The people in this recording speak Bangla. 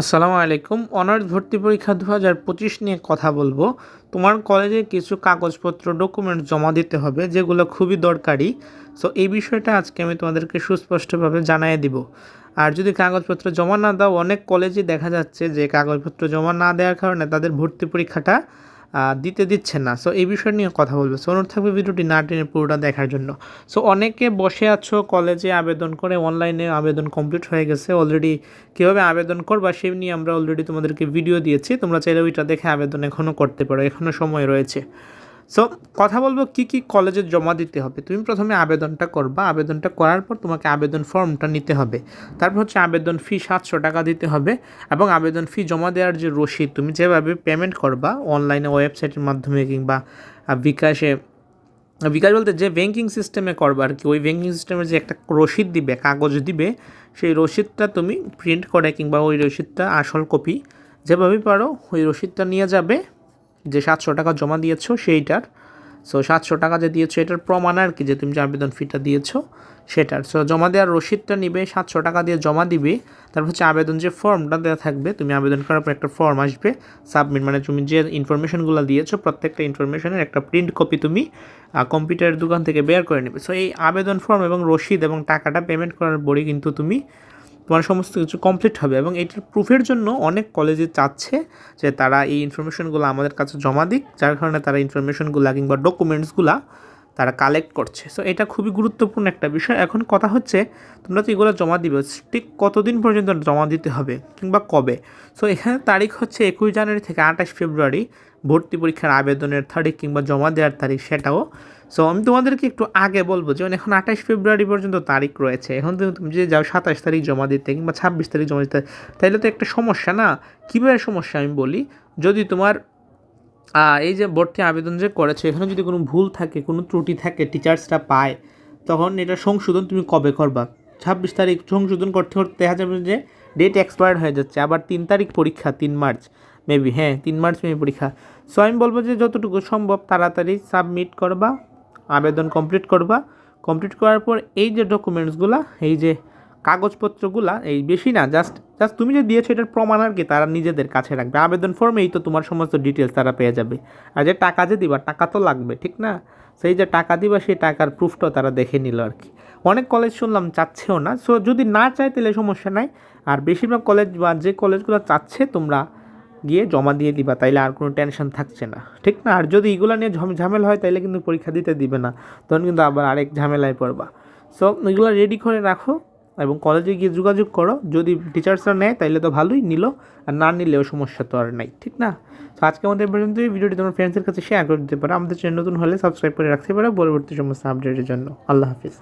আসসালামু আলাইকুম। অনার্স ভর্তি পরীক্ষা দু হাজার পঁচিশ নিয়ে কথা বলব। তোমার কলেজে কিছু কাগজপত্র ডকুমেন্ট জমা দিতে হবে, যেগুলো খুবই দরকারি। সো এই বিষয়টা আজকে আমি তোমাদেরকে সুস্পষ্টভাবে জানিয়ে দিব। আর যদি কাগজপত্র জমা না দাও, অনেক কলেজে দেখা যাচ্ছে যে কাগজপত্র জমা না দেওয়ার কারণে তাদের ভর্তি পরীক্ষাটা দিতে দিচ্ছে না। সো এই বিষয় নিয়ে কথা বলবে। সো অনুরোধ থাকবে ভিডিওটি না টেনে পুরোটা দেখার জন্য। সো অনেকে বসে আছো কলেজে আবেদন করে অনলাইনে আবেদন কমপ্লিট হয়ে গেছে। অলরেডি কীভাবে আবেদন করবা, সেই নিয়ে আমরা অলরেডি তোমাদেরকে ভিডিও দিয়েছি। তোমরা চাইলে ওইটা দেখে আবেদন এখনও করতে পারো। এখনও সময় রয়েছে। সো কথা বলব কি কি কলেজে জমা দিতে হবে। তুমি প্রথমে আবেদনটা করবা। আবেদনটা করার পর তোমাকে আবেদন ফর্মটা নিতে হবে। তারপর হচ্ছে আবেদন ফি সাতশো টাকা দিতে হবে এবং আবেদন ফি জমা দেওয়ার যে রসিদ, তুমি যেভাবে পেমেন্ট করবা অনলাইনে ওয়েবসাইটের মাধ্যমে কিংবা বিকাশে বিকাশ বলতে যে ব্যাঙ্কিং সিস্টেমে করবা আর কি ওই ব্যাঙ্কিং সিস্টেমে যে একটা রসিদ দিবে, কাগজ দিবে, সেই রসিদটা তুমি প্রিন্ট করে কিংবা ওই রসিদটা আসল কপি যেভাবেই পারো, ওই রসিদটা নিয়ে যাবে। যে সাতশো টাকা জমা দিয়েছ সেইটার। সো সাতশো টাকা যে দিয়েছ, এটার প্রমাণ আর কি? যে তুমি যে আবেদন ফিটা দিয়েছ, সেটার। সো জমা দেওয়ার রসিদটা নিবে, সাতশো টাকা দিয়ে জমা দিবে। তারপর হচ্ছে আবেদন যে ফর্মটা দেওয়া থাকবে, তুমি আবেদন করার পর একটা ফর্ম আসবে সাবমিট মানে তুমি যে ইনফরমেশনগুলো দিয়েছ, প্রত্যেকটা ইনফরমেশনের একটা প্রিন্ট কপি তুমি কম্পিউটারের দোকান থেকে বের করে নেবে। সো এই আবেদন ফর্ম এবং রসিদ এবং টাকাটা পেমেন্ট করার পরই কিন্তু তুমি তোমার সমস্ত কিছু কমপ্লিট হবে এবং এটার প্রুফের জন্য অনেক কলেজে চাচ্ছে যে তারা এই ইনফরমেশনগুলো আমাদের কাছে জমা দিক, যার কারণে তারা ইনফরমেশনগুলো কিংবা ডকুমেন্টসগুলো তারা কালেক্ট করছে। সো এটা খুবই গুরুত্বপূর্ণ একটা বিষয়। এখন কথা হচ্ছে, তোমরা তো এগুলো জমা দিবে, ঠিক কতদিন পর্যন্ত জমা দিতে হবে কিংবা কবে? সো এখানে তারিখ হচ্ছে একুশ জানুয়ারি থেকে আঠাশ ফেব্রুয়ারি। ভর্তি পরীক্ষার আবেদনের তারিখ কিংবা জমা দেওয়ার তারিখ সেটাও। সো আমি তোমাদেরকে একটু আগে বলব, যেমন এখন আঠাশ ফেব্রুয়ারি পর্যন্ত তারিখ রয়েছে, এখন তুমি যদি যাও সাতাশ তারিখ জমা দিতে কিংবা ছাব্বিশ তারিখ জমা দিতে তাহলে তো একটা সমস্যা না? কীভাবে সমস্যা আমি বলি? যদি তোমার এই যে ভর্তি আবেদন যে করেছ, এখানে যদি কোনো ভুল থাকে, কোনো ত্রুটি থাকে টিচার্সরা পায়, তখন এটা সংশোধন তুমি কবে করবা? ছাব্বিশ তারিখ সংশোধন করতে করতে দেখা যাবে যে ডেট এক্সপায়ার্ড হয়ে যাচ্ছে, আবার তিন তারিখ পরীক্ষা, তিন মার্চ। মেবি হ্যাঁ তিন মার্চ মেবি পরীক্ষা। সো আমি বলব যে যতটুকু সম্ভব তাড়াতাড়ি সাবমিট করবা, আবেদন কমপ্লিট করবা। কমপ্লিট করার পর এই যে ডকুমেন্টসগুলা এই যে কাগজপত্রগুলা, এই বেশি না জাস্ট জাস্ট তুমি যে দিয়েছ এটার প্রমাণ আর কি, তারা নিজেদের কাছে রাখবে। আবেদন ফর্মেই তো তোমার সমস্ত ডিটেলস তারা পেয়ে যাবে। আর যে টাকা যে দিবা, টাকা তো লাগবে, ঠিক না? সেই যে টাকা দিবা, সেই টাকার প্রুফটাও তারা দেখে নিল আর কি। অনেক কলেজ শুনলাম চাচ্ছেও না। সো যদি না চায় তাহলে সমস্যা নাই। আর বেশিরভাগ কলেজ বা যে কলেজগুলো চাচ্ছে তোমরা গিয়ে জমা দিয়ে দিবা, তাইলে আর কোনো টেনশন থাকছে না। ঠিক না? আর যদি এগুলো নিয়ে ঝম- ঝামেলা হয়, তাইলে কিন্তু পরীক্ষা দিতে দিবে না, তখন কিন্তু আবার আরেক ঝামেলায় পড়বা। সো এগুলো রেডি করে রাখো এবং কলেজে গিয়ে যোগাযোগ করো। যদি টিচার্সরা নেয়, তাইলে তো ভালোই, নিল। আর না নিলেও সমস্যা তো আর নাই, ঠিক না? তো আজকে আমাদের পর্যন্ত এই ভিডিওটি তোমার ফ্রেন্ডসের কাছে শেয়ার করে দিতে পারো। আমাদের চ্যানেল নতুন হলে সাবস্ক্রাইব করে রাখতে পারো। পরবর্তী সমস্ত আপডেটের জন্য। আল্লাহ হাফিজ।